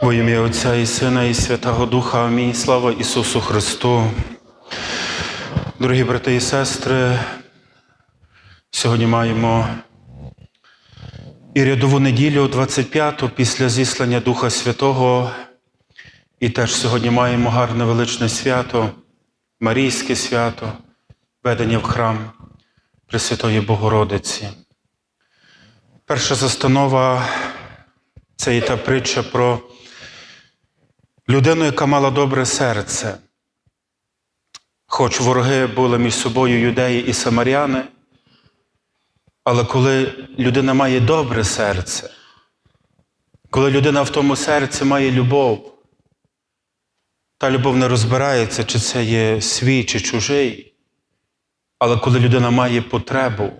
Во ім'я Отця і Сина, і Святого Духа. Амінь. Слава Ісусу Христу. Дорогі брати і сестри, сьогодні маємо і рядову неділю, 25-ту, після зіслання Духа Святого. І теж сьогодні маємо гарне величне свято, Марійське свято, ведення в храм Пресвятої Богородиці. Перша застанова це і та притча про людину, яка мала добре серце. Хоч вороги були між собою юдеї і самаряни, але коли людина має добре серце, коли людина в тому серці має любов, та любов не розбирається, чи це є свій, чи чужий, але коли людина має потребу,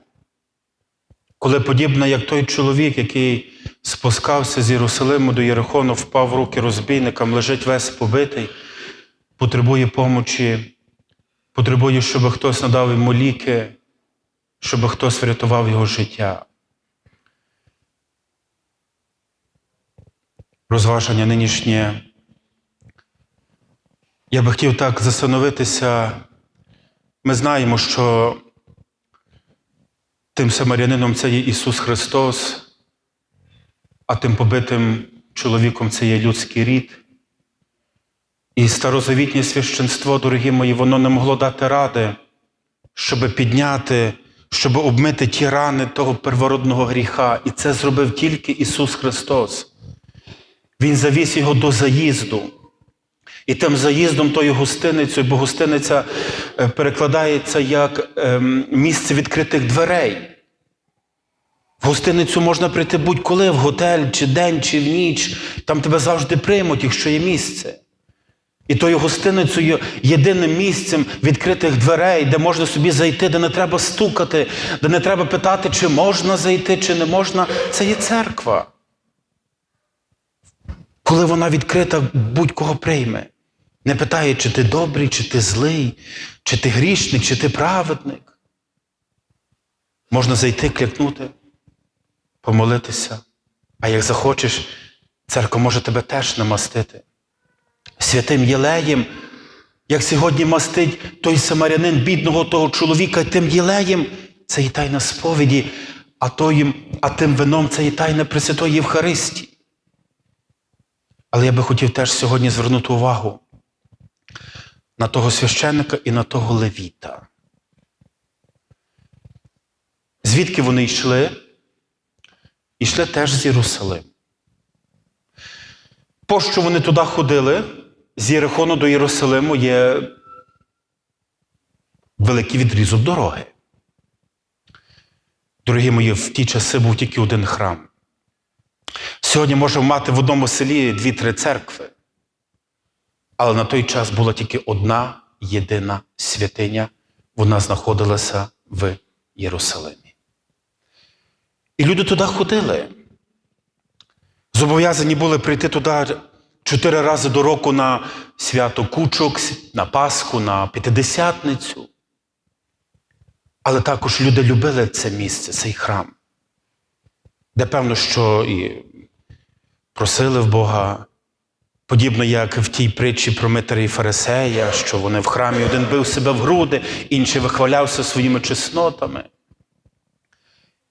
коли подібна, як той чоловік, який спускався з Єрусалиму до Єрихону, впав в руки розбійникам, лежить весь побитий, потребує помочі, потребує, щоб хтось надав йому ліки, щоб хтось врятував його життя. Розваження нинішнє. Я би хотів так застановитися. Ми знаємо, що тим самарянином це є Ісус Христос, а тим побитим чоловіком це є людський рід. І старозавітнє священство, дорогі мої, воно не могло дати ради, щоб підняти, щоб обмити ті рани того первородного гріха. І це зробив тільки Ісус Христос. Він завіз його до заїзду. І тим заїздом тою гостиницею, бо гостиниця е, перекладається як ем, місце відкритих дверей. Гостиницю можна прийти будь-коли, в готель, чи день, чи в ніч. Там тебе завжди приймуть, якщо є місце. І тою гостиницею єдиним місцем відкритих дверей, де можна собі зайти, де не треба стукати, де не треба питати, чи можна зайти, чи не можна. Це є церква. Коли вона відкрита, будь-кого прийме. Не питає, чи ти добрий, чи ти злий, чи ти грішник, чи ти праведник. Можна зайти, клякнути, помолитися. А як захочеш, церква може тебе теж намастити. Святим Єлеєм, як сьогодні мастить той самарянин бідного того чоловіка, тим Єлеєм це і тайна сповіді, а, тоїм, а тим вином це і тайна Пресвятої Євхаристії. Але я би хотів теж сьогодні звернути увагу на того священника і на того левіта. Звідки вони йшли? Йшли теж з Єрусалиму. Пощо вони туди ходили, з Єрихону до Єрусалиму є великий відрізок дороги. Дорогі мої, в ті часи був тільки один храм. Сьогодні можемо мати в одному селі дві-три церкви. Але на той час була тільки одна єдина святиня, вона знаходилася в Єрусалимі. І люди туди ходили. Зобов'язані були прийти туди чотири рази до року на свято Кучок, на Пасху, на П'ятидесятницю. Але також люди любили це місце, цей храм, де певно, що і просили в Бога, подібно як в тій притчі про Митаря і Фарисея, що вони в храмі один бив себе в груди, інший вихвалявся своїми чеснотами.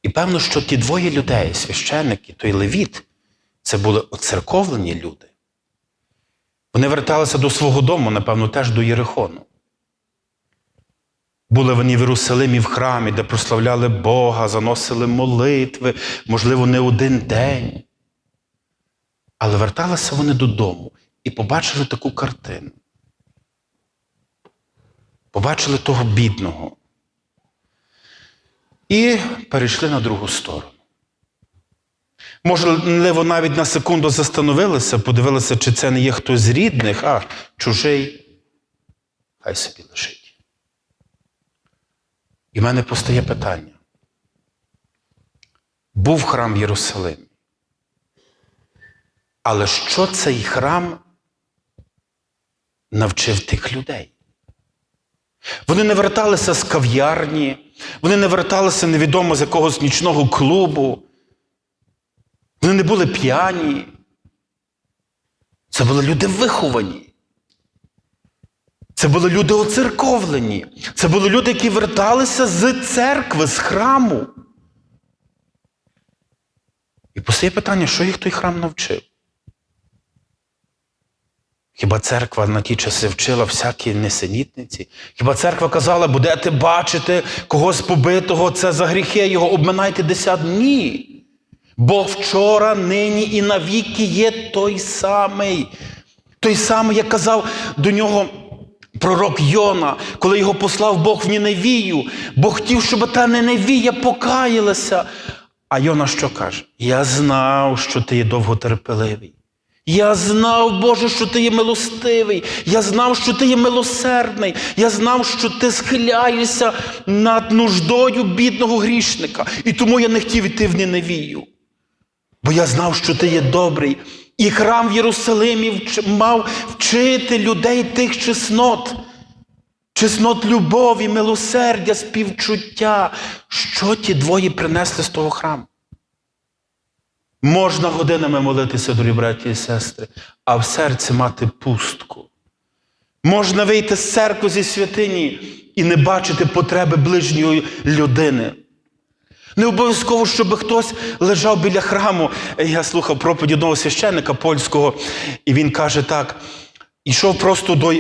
І певно, що ті двоє людей, священники, той левіт, це були оцерковлені люди. Вони верталися до свого дому, напевно, теж до Єрихону. Були вони в Єрусалимі в храмі, де прославляли Бога, заносили молитви, можливо, не один день. Але верталися вони додому і побачили таку картину. Побачили того бідного. І перейшли на другу сторону. Можливо, навіть на секунду застановилися, подивилися, чи це не є хтось з рідних, а чужий, хай собі лежить. І в мене постає питання. Був храм в Єрусалимі. Але що цей храм навчив тих людей? Вони не верталися з кав'ярні, вони не верталися невідомо з якогось нічного клубу. Вони не були п'яні. Це були люди виховані. Це були люди оцерковлені. Це були люди, які верталися з церкви, з храму. І постає питання, що їх той храм навчив? Хіба церква на ті часи вчила всякі несенітниці? Хіба церква казала, будете бачити когось побитого, це за гріхи його, обминайте десят? Ні. Бо вчора, нині і навіки є той самий. Той самий, як казав до нього пророк Йона, коли його послав Бог в Ніневію, бо хотів, щоб та Ніневія покаялася. А Йона що каже? Я знав, що ти є довготерпеливий. Я знав, Боже, що ти є милостивий. Я знав, що ти є милосердний. Я знав, що ти схиляєшся над нуждою бідного грішника. І тому я не хотів іти в Ніневію. Бо я знав, що ти є добрий. І храм в Єрусалимі мав вчити людей тих чеснот. Чеснот любові, милосердя, співчуття. Що ті двоє принесли з того храму? Можна годинами молитися, дорогі браті і сестри, а в серці мати пустку. Можна вийти з церкви зі святині і не бачити потреби ближньої людини. Не обов'язково, щоб хтось лежав біля храму. Я слухав проповідь одного священника польського, і він каже так: ішов просто до.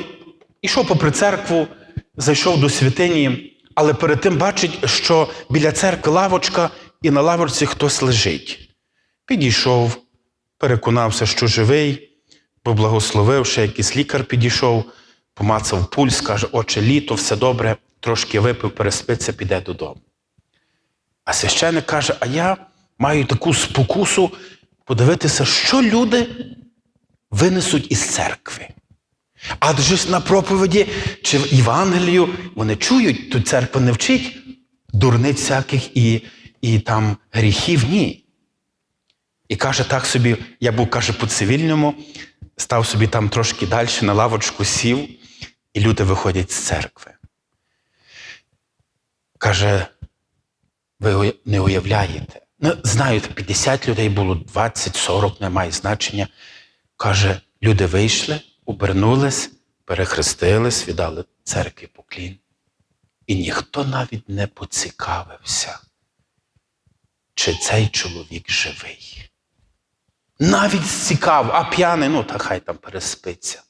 Ішов попри церкву, зайшов до святині, але перед тим бачить, що біля церкви лавочка, і на лавочці хтось лежить. Підійшов, переконався, що живий, поблагословив, ще якийсь лікар підійшов, помацав пульс, каже, отче, літо, все добре, трошки випив, переспиться, піде додому. А священник каже: а я маю таку спокусу подивитися, що люди винесуть із церкви. Адже ж на проповіді чи в Євангелію вони чують, тут церква не вчить дурниць всяких і, і там гріхів, ні. І каже, так собі, я був, каже, по цивільному, став собі там трошки далі, на лавочку сів, і люди виходять з церкви. Каже, ви не уявляєте. Ну, знаю, 50 людей було, 20, 40, не має значення. Каже, люди вийшли, обернулись, перехрестились, віддали церкві поклін. І ніхто навіть не поцікавився, чи цей чоловік живий. Навіть цікаво, а п'яний, ну, та хай там переспиться.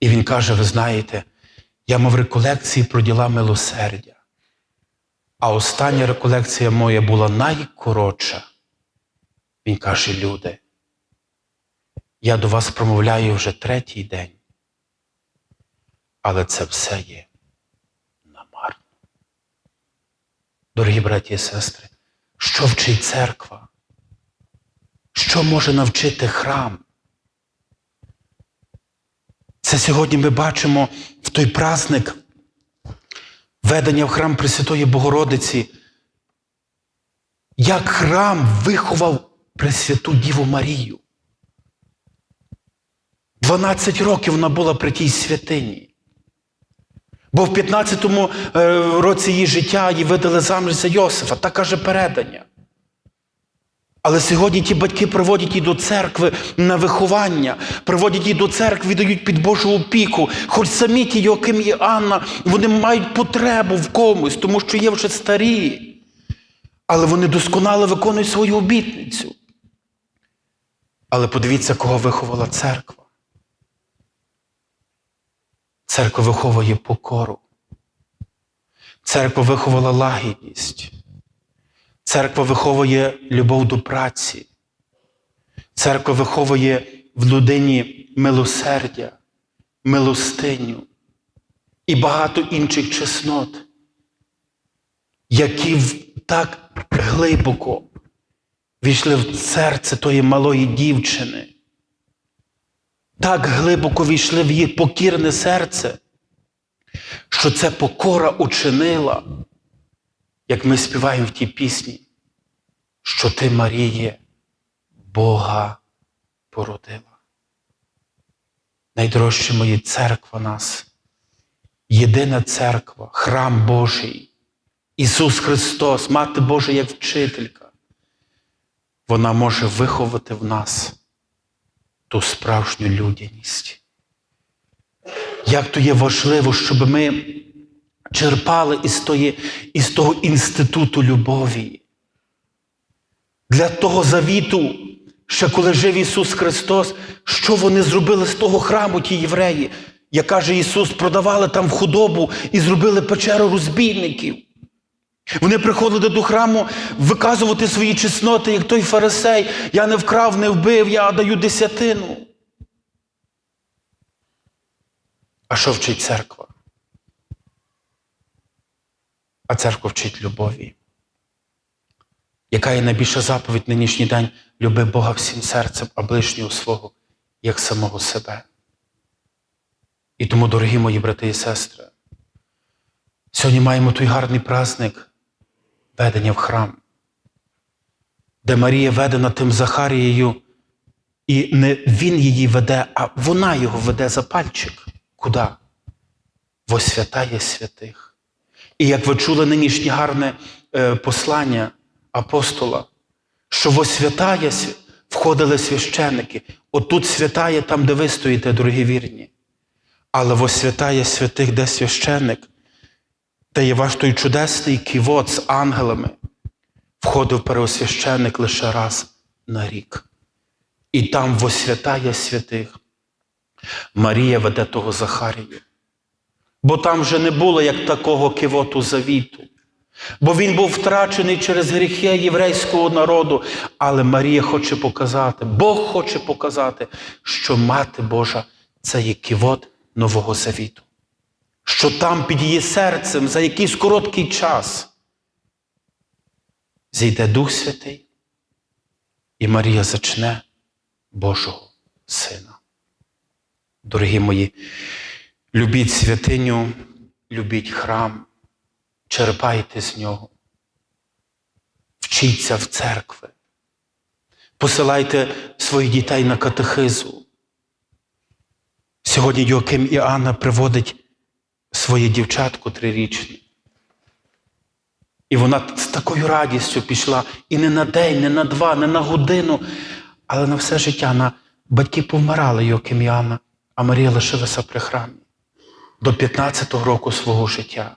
І він каже: ви знаєте, я мав реколекції про діла милосердя. А остання реколекція моя була найкоротша. Він каже: люди, я до вас промовляю вже третій день, але це все є намарно. Дорогі браті і сестри, що вчить церква? Що може навчити храм? Це сьогодні ми бачимо в той праздник ведення в храм Пресвятої Богородиці, як храм виховав Пресвяту Діву Марію. 12 років вона була при тій святині. Бо в 15-му е, році її життя її видали заміж за Йосифа, так каже передання. Але сьогодні ті батьки приводять її до церкви на виховання, приводять її до церкви, дають під Божу опіку. Хоч самі ті Йоаким і Анна, вони мають потребу в комусь, тому що є вже старі. Але вони досконало виконують свою обітницю. Але подивіться, кого виховала церква. Церква виховує покору. Церква виховала лагідність. Церква виховує любов до праці. Церква виховує в людині милосердя, милостиню і багато інших чеснот, які так глибоко війшли в серце тої малої дівчини, так глибоко війшли в її покірне серце, що ця покора учинила як ми співаємо в тій пісні, що ти, Маріє, Бога породила. Найдорожче моє церква нас, єдина церква, храм Божий, Ісус Христос, Мати Божа як вчителька. Вона може виховати в нас ту справжню людяність. Як то є важливо, щоб ми черпали із, тої, із того інституту любові. Для того завіту, ще коли жив Ісус Христос, що вони зробили з того храму, ті євреї, як каже Ісус, продавали там худобу і зробили печеру розбійників. Вони приходили до храму виказувати свої чесноти, як той фарисей. Я не вкрав, не вбив, я даю десятину. А що вчить церква? А церква вчить любові. Яка є найбільша заповідь нинішній день? Люби Бога всім серцем, а ближнього свого, як самого себе. І тому, дорогі мої брати і сестри, сьогодні маємо той гарний праздник ведення в храм, де Марія ведена тим Захарією, і не він її веде, а вона його веде за пальчик. Куди? Во святає святих. І як ви чули нинішнє гарне е, послання апостола, що во святає входили священники. Отут святає там, де ви стоїте, дорогі вірні. Але во святає святих, де священник, де є ваш той чудесний ківот з ангелами, входив переосвященник лише раз на рік. І там во святає святих Марія веде того Захарію. Бо там вже не було як такого кивоту завіту. Бо він був втрачений через гріхи єврейського народу. Але Марія хоче показати, Бог хоче показати, що Мати Божа це є кивот Нового Завіту. Що там під її серцем за якийсь короткий час зійде Дух Святий, і Марія зачне Божого Сина. Дорогі мої, любіть святиню, любіть храм, черпайте з нього, вчіться в церкви, посилайте своїх дітей на катехизу. Сьогодні Йоаким і Анна приводить своє дівчатку трирічне. І вона з такою радістю пішла і не на день, не на два, не на годину, але на все життя. На... Батьки повмирали Йоаким і Анна, а Марія лишилася при храмі. До 15-го року свого життя.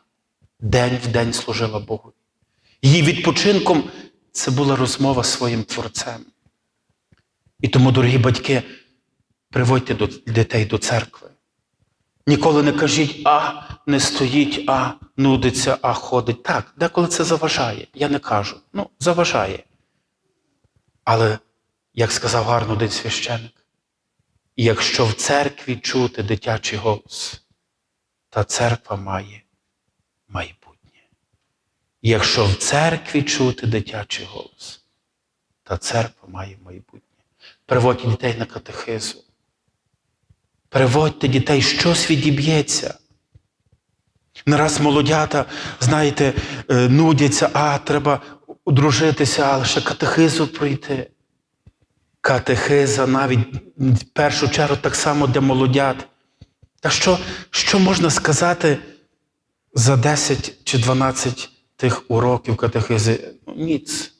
День в день служила Богу. Її відпочинком це була розмова з своїм Творцем. І тому, дорогі батьки, приводьте до дітей до церкви. Ніколи не кажіть, а не стоїть, а нудиться, а ходить. Так, деколи це заважає. Я не кажу. Ну, заважає. Але, як сказав гарно один священик, якщо в церкві чути дитячий голос, та церква має майбутнє. Якщо в церкві чути дитячий голос, та церква має майбутнє. Приводьте дітей на катехизу. Приводьте дітей, щось відіб'ється. Не раз молодята, знаєте, е, нудяться, а треба одружитися, а лише катехизу пройти. Катехиза навіть в першу чергу так само для молодят. Та що, що можна сказати за 10 чи 12 тих уроків катехизи? Ну, ніц.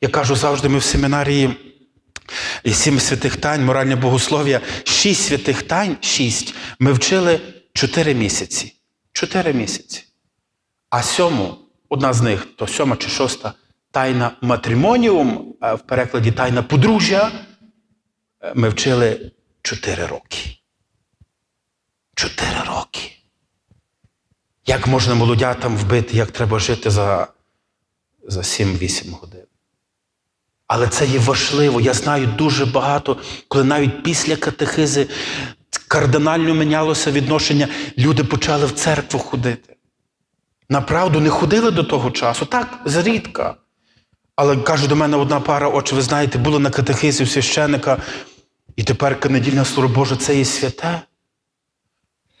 Я кажу завжди, ми в семінарії сім святих тайн, моральне богослов'я, шість святих тайн, шість, ми вчили чотири місяці. Чотири місяці. А сьому, одна з них, то сьома чи шоста, тайна матрімоніум, а в перекладі тайна подружжя, е, ми вчили чотири роки. Чотири роки. Як можна молодятам вбити, як треба жити за, за 7-8 годин? Але це є важливо. Я знаю дуже багато, коли навіть після катехизи кардинально мінялося відношення, люди почали в церкву ходити. Направду не ходили до того часу, так, зрідка. Але каже до мене одна пара, отче, ви знаєте, була на катехизі у священика, і тепер недільне слово Боже, це є святе.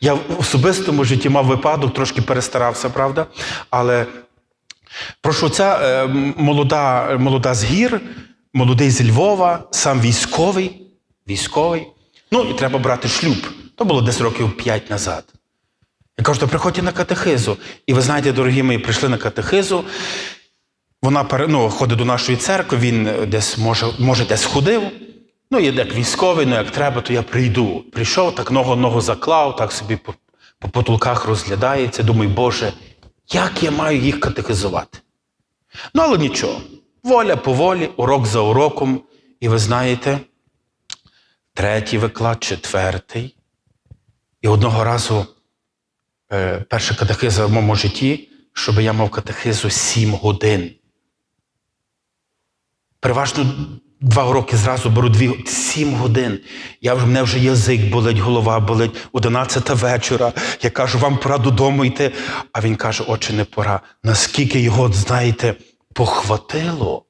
Я в особистому житті мав випадок, трошки перестарався, правда? Але прошу, ця е, молода, молода з гір, молодий з Львова, сам військовий, військовий. Ну, і треба брати шлюб. То було десь років п'ять назад. Я кажу, то приходьте на катехизу. І ви знаєте, дорогі мої, прийшли на катехизу. Вона ну, ходить до нашої церкви, він е, десь може, може десь ходив. Ну, і як військовий, ну як треба, то я прийду. Прийшов, так ногу ногу заклав, так собі по, по потолках розглядається. Думаю, Боже, як я маю їх катехизувати? Ну, але нічого. Воля по волі, урок за уроком. І ви знаєте, третій виклад, четвертий. І одного разу е, перша катехиза в моєму житті, щоб я мав катехизу сім годин. Переважно два уроки зразу беру дві, сім годин. Я вже, мене вже язик болить, голова болить, одинадцята вечора. Я кажу, вам пора додому йти. А він каже, отче, не пора. Наскільки його, знаєте, похватило.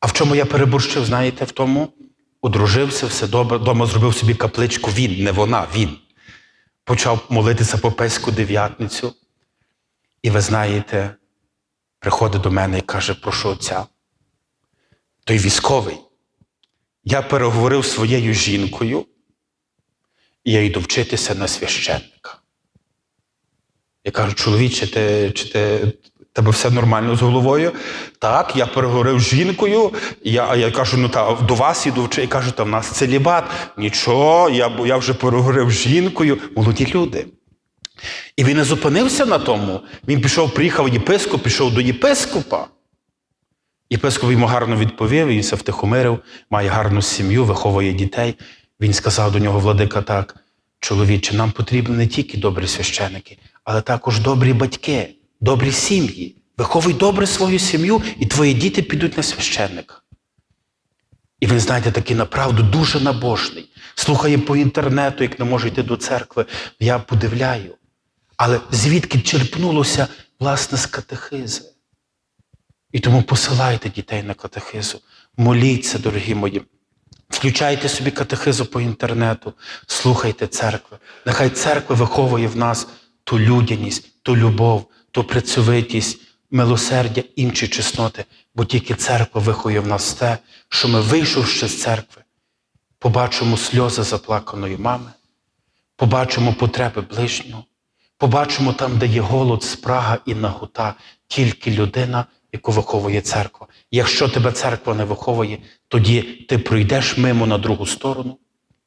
А в чому я переборщив, знаєте, в тому? Одружився, все добре, вдома зробив собі капличку. Він, не вона, він. Почав молитися по Пеську дев'ятницю. І ви знаєте, приходить до мене і каже, прошу отця. Той військовий. Я переговорив з своєю жінкою, і я йду вчитися на священника. Я кажу, чоловіче, ти, чи ти, тебе все нормально з головою? Так, я переговорив з жінкою, я, я кажу, ну та до вас іду вчити. І кажу, та в нас целібат. Нічого, я, я вже переговорив з жінкою, молоді люди. І він не зупинився на тому. Він пішов, приїхав єпископ, пішов до єпископа. Єпископ йому гарно відповів, він се втихомирив, має гарну сім'ю, виховує дітей. Він сказав до нього, владика, так, чоловіче, нам потрібні не тільки добрі священики, але також добрі батьки, добрі сім'ї. Виховуй добре свою сім'ю, і твої діти підуть на священника. І він, знаєте, такий направду дуже набожний. Слухає по інтернету, як не може йти до церкви. Я подивляю. Але звідки черпнулося, власне, з катехизи? І тому посилайте дітей на катехизу. Моліться, дорогі мої. Включайте собі катехизу по інтернету, слухайте церкви. Нехай церква виховує в нас ту людяність, ту любов, ту працьовитість, милосердя, інші чесноти, бо тільки церква виховує в нас те, що ми, вийшовши з церкви, побачимо сльози заплаканої мами, побачимо потреби ближнього, побачимо там, де є голод, спрага і нагота, тільки людина, яку виховує церква. Якщо тебе церква не виховує, тоді ти пройдеш мимо на другу сторону,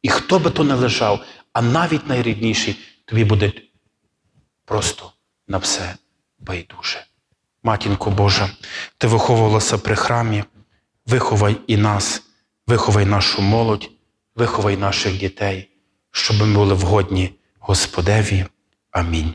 і хто би то не лежав, а навіть найрідніший, тобі буде просто на все байдуже. Матінко Божа, ти виховувалася при храмі, виховай і нас, виховай нашу молодь, виховай наших дітей, щоб ми були вгодні Господеві. Амінь.